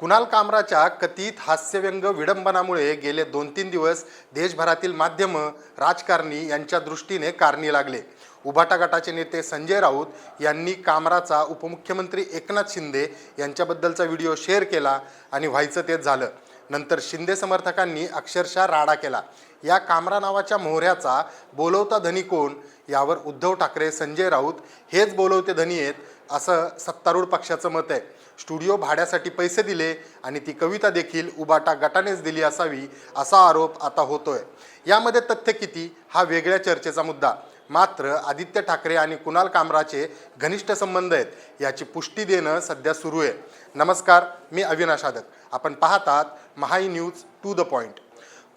कुणाल कामराच्या कथित हास्यव्यंग विडंबनामुळे गेले दोन तीन दिवस देशभरातील माध्यमं राजकारणी यांच्या दृष्टीने कारणी लागले. उभाटा गटाचे नेते संजय राऊत यांनी कामराचा उपमुख्यमंत्री एकनाथ शिंदे यांच्याबद्दलचा व्हिडिओ शेअर केला आणि व्हायचं तेच झालं. नंतर शिंदे समर्थकांनी अक्षरशः राडा केला. या कामरा नावाच्या मोहऱ्याचा बोलवता धनी कोण? यावर उद्धव ठाकरे संजय राऊत हेच बोलवते धनी आहेत असं सत्तारूढ पक्षाचं मत आहे. स्टुडिओ भाड्यासाठी पैसे दिले आणि ती कविता देखील उबाटा गटानेच दिली असावी असा आरोप आता होतोय. यामध्ये तथ्य किती? हा वेगळ्या चर्चेचा मुद्दा. मात्र आदित्य ठाकरे आणि कुणाल कामराचे घनिष्ठ संबंध आहेत याची पुष्टी देणं सध्या सुरू आहे. नमस्कार मी अविनाश आदक आपण पाहतात Mahai news to the point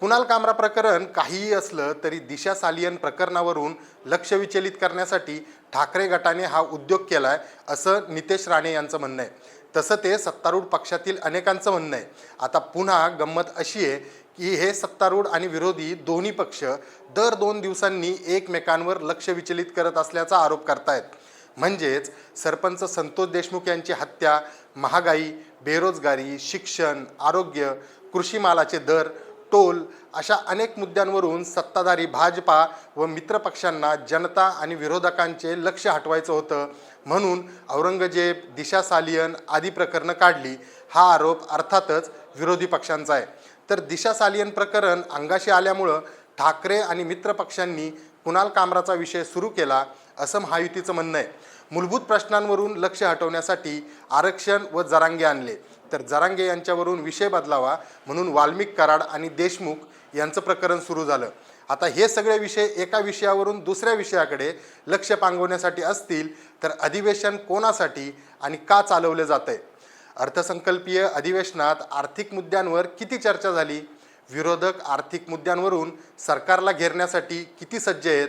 Kunal Kamra प्रकरण काहीही असलं तरी दिशा सालियन प्रकरणावरून लक्ष विचलित करण्यासाठी ठाकरे गटाने हा उद्योग केला आहे असं नितेश राणे यांचं म्हणणं आहे. तसं ते सत्तारूढ पक्षातील अनेकांचं म्हणणं आहे. आता पुन्हा गंमत अशी आहे की हे सत्तारूढ आणि विरोधी दोन्ही पक्ष दर दोन दिवसांनी एकमेकांवर लक्ष विचलित करत असल्याचा आरोप करतायत. म्हणजेच सरपंच संतोष देशमुख यांची हत्या महागाई बेरोजगारी शिक्षण आरोग्य कृषी मालाचे दर टोल अशा अनेक मुद्द्यांवरून सत्ताधारी भाजपा व मित्रपक्षांना जनता आणि विरोधकांचे लक्ष हटवायचं होतं. म्हणून औरंगजेब दिशा सालियन आदी प्रकरणं काढली. हा आरोप अर्थातच विरोधी पक्षांचा आहे. तर दिशा सालियन प्रकरण अंगाशी आल्यामुळं ठाकरे आणि मित्रपक्षांनी कुणाल कामराचा विषय सुरू केला असं महायुतीचं म्हणणं आहे. मूलभूत प्रश्नांवरून लक्ष हटवण्यासाठी आरक्षण व जरांगे आणले. तर जरांगे यांच्यावरून विषय बदलावा म्हणून वाल्मिक कराड आणि देशमुख यांचं प्रकरण सुरू झालं. आता हे सगळे विषय एका विषयावरून दुसऱ्या विषयाकडे लक्ष पांगवण्यासाठी असतील तर अधिवेशन कोणासाठी आणि का चालवले जात? आहे अर्थसंकल्पीय अधिवेशनात आर्थिक मुद्द्यांवर किती चर्चा झाली? विरोधक आर्थिक मुद्द्यांवरून सरकारला घेरण्यासाठी किती सज्ज आहेत?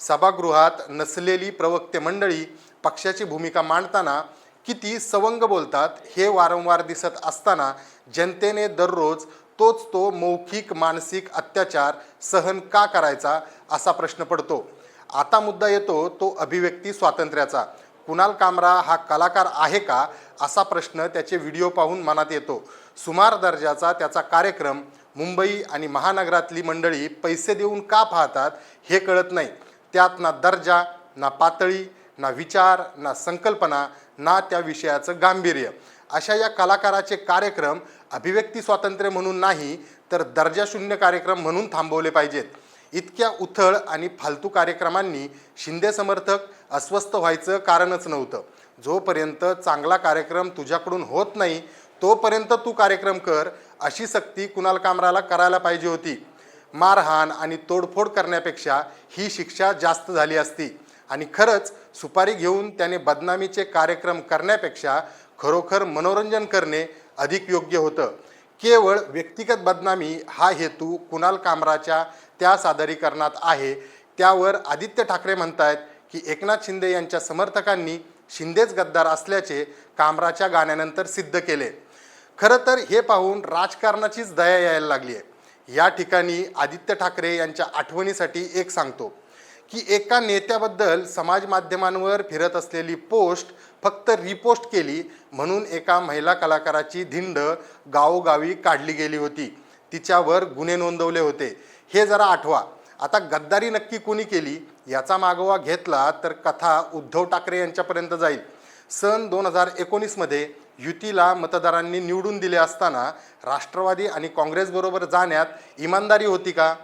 सभागृहात नसलेली प्रवक्ते मंडळी पक्षाची भूमिका मांडताना किती सवंग बोलतात हे वारंवार दिसत असताना जनतेने दररोज तोच तो मौखिक मानसिक अत्याचार सहन का करायचा असा प्रश्न पडतो. आता मुद्दा येतो तो अभिव्यक्ती स्वातंत्र्याचा. कुणाल कामरा हा कलाकार आहे का असा प्रश्न त्याचे व्हिडिओ पाहून मनात येतो. सुमार दर्जाचा त्याचा कार्यक्रम मुंबई आणि महानगरातली मंडळी पैसे देऊन का पाहतात हे कळत नाही. त्यात ना दर्जा ना पातळी ना विचार ना संकल्पना ना त्या विषयाचं गांभीर्य. अशा या कलाकाराचे कार्यक्रम अभिव्यक्ती स्वातंत्र्य म्हणून नाही तर दर्जाशून्य कार्यक्रम म्हणून थांबवले पाहिजेत. इतक्या उथळ आणि फालतू कार्यक्रमांनी शिंदे समर्थक अस्वस्थ व्हायचं कारणच नव्हतं. जोपर्यंत चांगला कार्यक्रम तुझ्याकडून होत नाही तोपर्यंत तू कार्यक्रम कर अशी सक्ती कुणाल कामराला करायला पाहिजे होती. मारहाण आणि तोडफोड करण्यापेक्षा ही शिक्षा जास्त झाली असती. आणि खरंच सुपारी घेऊन त्याने बदनामीचे कार्यक्रम करण्यापेक्षा खरोखर मनोरंजन करणे अधिक योग्य होतं. केवळ व्यक्तिगत बदनामी हा हेतू कुणाल कामराच्या त्या सादरीकरणात आहे त्यावर आदित्य ठाकरे म्हणतायत की एकनाथ शिंदे यांच्या समर्थकांनी शिंदेच गद्दार असल्याचे कामराच्या गाण्यानंतर सिद्ध केले. खरं तर हे पाहून राजकारणाचीच दया यायला लागली आहे या ठिकाणी आदित्य ठाकरे यांच्या आठवणीसाठी एक सांगतो. की एका नेत्याबद्दल समाज माध्यमांवर फिरत असलेली पोस्ट फक्त रिपोस्ट केली म्हणून एका महिला कलाकाराची धिंड गावोगावी काढली गेली होती. तिच्यावर गुन्हे नोंदवले होते. हे जरा आठवा. आता गद्दारी नक्की कोणी केली? याचा मागोवा घेतला तर कथा उद्धव ठाकरे यांच्यापर्यंत जाईल. सन दोन हजार एकोणीसमध्ये युतीला मतदारांनी निवडून दिले असताना राष्ट्रवादी आणि काँग्रेसबरोबर जाण्यात इमानदारी होती का?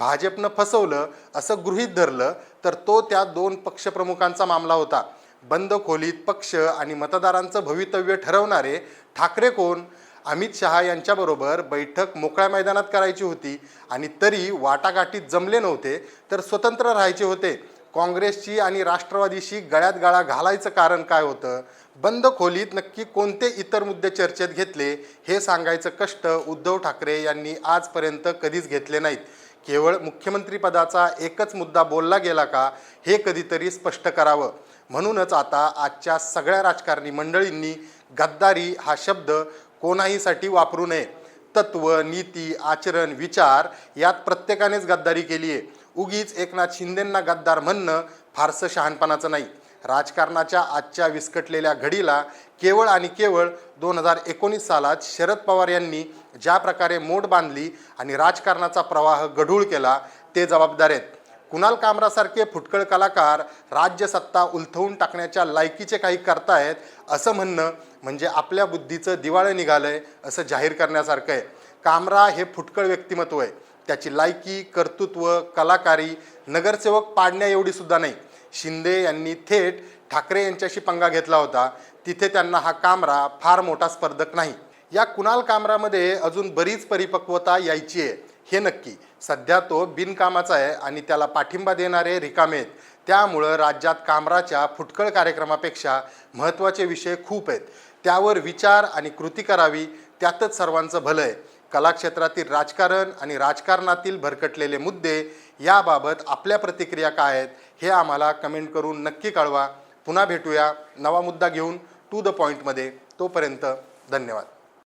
भाजपनं फसवलं असं गृहीत धरलं तर तो त्या दोन पक्षप्रमुखांचा मामला होता. बंद खोलीत पक्ष आणि मतदारांचं भवितव्य ठरवणारे ठाकरे कोण? अमित शहा यांच्याबरोबर बैठक मोकळ्या मैदानात करायची होती आणि तरी वाटाघाटीत जमले नव्हते तर स्वतंत्र राहायचे होते. काँग्रेसची आणि राष्ट्रवादीशी गळ्यात गाळा घालायचं कारण काय होतं? बंद खोलीत नक्की कोणते इतर मुद्दे चर्चेत घेतले? हे सांगायचं कष्ट उद्धव ठाकरे यांनी आजपर्यंत कधीच घेतले नाहीत. केवळ मुख्यमंत्रीपदाचा एकच मुद्दा बोलला गेला का हे कधीतरी स्पष्ट करावं. म्हणूनच आता आजच्या सगळ्या राजकारणी मंडळींनी गद्दारी हा शब्द कोणाहीसाठी वापरू नये. तत्व नीती आचरण विचार यात प्रत्येकानेच गद्दारी केली आहे उगीच एकनाथ शिंदेंना गद्दार म्हणणं फारसं शहाणपणाचं नाही. राजकारणाच्या आजच्या विस्कटलेल्या घडीला केवळ आणि केवळ दोन हजार एकोणीस सालात शरद पवार यांनी ज्या प्रकारे मोड बांधली आणि राजकारणाचा प्रवाह गढूळ केला ते जबाबदार आहेत. कुणाल कामरासारखे फुटकळ कलाकार राज्यसत्ता उलथवून टाकण्याच्या लायकीचे काही करतायत असं म्हणणं म्हणजे आपल्या बुद्धीचं दिवाळं निघालंय असं जाहीर करण्यासारखं आहे. कामरा हे फुटकळ व्यक्तिमत्व आहे. त्याची लायकी कर्तृत्व कलाकारी नगरसेवक पाडण्या एवढी सुद्धा नाही. शिंदे यांनी थेट ठाकरे यांच्याशी पंगा घेतला होता. तिथे त्यांना हा कामरा फार मोठा स्पर्धक नाही. या कुणाल कामरामध्ये अजून बरीच परिपक्वता यायची आहे हे नक्की. सध्या तो बिनकामाचा आहे आणि त्याला पाठिंबा देणारे रिकामे आहेत. त्यामुळं राज्यात कामराच्या फुटकळ कार्यक्रमापेक्षा महत्त्वाचे विषय खूप आहेत. त्यावर विचार आणि कृती करावी त्यातच सर्वांचं भलं आहे. कलाक्षेत्रातील राजकारण आणि राजकारणातील भरकटलेले मुद्दे याबाबत आपल्या प्रतिक्रिया काय आहेत हे आम्हाला कमेंट करून नक्की कळवा. पुन्हा भेटूया. नवा मुद्दा घेऊन टू द पॉईंटमध्ये तोपर्यंत धन्यवाद.